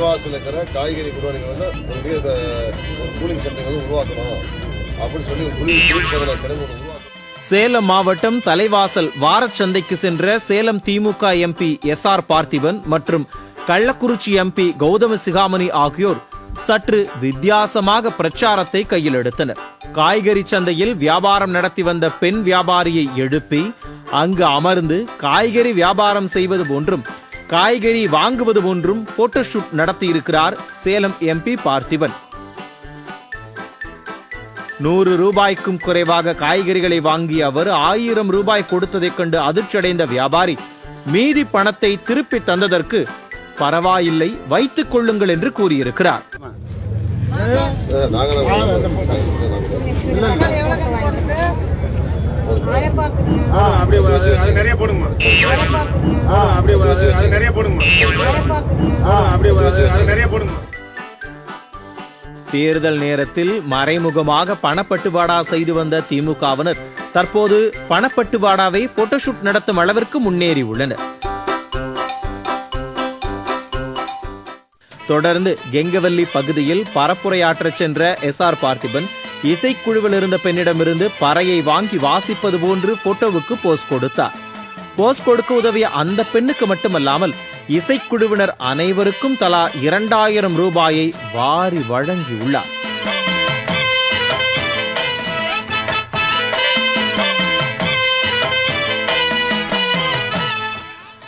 தலைவாசல் இருக்கிற காய்கறி குடோனிகள் வந்து ஒரு பெரிய ஒரு கூலிங் சென்டர் வந்து உருவாக்கணும் அப்படின்னு சொல்லி ஒரு குளிர் குளிர்பதன கிடங்கு ஒன்று சேலம் மாவட்டம் தலைவாசல் வாரச்சந்தைக்கு சென்ற Salem DMK M P S R Parthiban மற்றும் கள்ளக்குறிச்சி எம்பி கௌதம சிகாமணி ஆகியோர் சற்று வித்தியாசமாக பிரச்சாரத்தை கையில் எடுத்தனர். காய்கறி சந்தையில் வியாபாரம் நடத்தி வந்த பெண் வியாபாரியை எழுப்பி அங்கு அமர்ந்து காய்கறி வியாபாரம் செய்வது போன்றும் காய்கறி வாங்குவது போன்றும் போட்டோஷூட் நடத்தியிருக்கிறார் சேலம் எம்பி பார்த்திபன் நூறு ரூபாய்க்கும் குறைவாக காய்கறிகளை வாங்கிய அவர் ஆயிரம் ரூபாய் கொடுத்ததைக் கண்டு அதிர்ச்சியடைந்த வியாபாரி மீதி பணத்தை திருப்பி தந்ததற்கு பரவாயில்லை வைத்துக் கொள்ளுங்கள் என்று கூறியிருக்கிறார் அப்படியே நிறைய போடுங்க தேர்தல் நேரத்தில் மறைமுகமாக பணப்பட்டுவாடா செய்து வந்த திமுகவினர் தற்போது பணப்பட்டுவாடாவை போட்டோஷூட் நடத்தும் அளவிற்கு முன்னேறி உள்ளனர். தொடர்ந்து கெங்கவல்லி பகுதியில் பரப்புரையாற்றச் சென்ற எஸ் ஆர் பார்த்திபன் இசைக்குழுவில் இருந்த பெண்ணிடமிருந்து பறையை வாங்கி வாசிப்பது போன்று போட்டோவுக்கு போஸ் கொடுத்தார். போஸ் கொடுக்க உதவிய அந்த பெண்ணுக்கு மட்டுமல்லாமல் இசைக்குழுவினர் அனைவருக்கும் தலா இரண்டாயிரம் ரூபாயை வாரி வழங்கியுள்ளார்.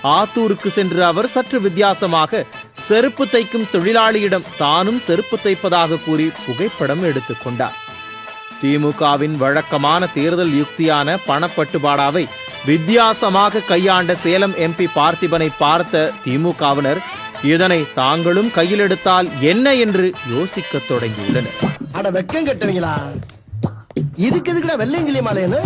ஆத்தூருக்கு சென்ற அவர் சற்று வித்தியாசமாக செருப்பு தைக்கும் தொழிலாளியிடம் தானும் செருப்பு தைப்பதாக கூறி புகைப்படம் எடுத்துக் கொண்டார். திமுகவின் வழக்கமான தேர்தல் யுக்தியான பணப்பட்டுபாடாவை வித்தியாசமாக கையாண்ட சேலம் எம்பி பார்த்திபனை பார்த்த திமுகவினர் இதனை தாங்களும் கையில் எடுத்தால் என்ன என்று யோசிக்க தொடங்கியுள்ளனர். அட வெக்கம் கட்டுவீங்களா? இதுக்கு எதுக்குடா வெள்ளையங்கிலி மாலையன்னு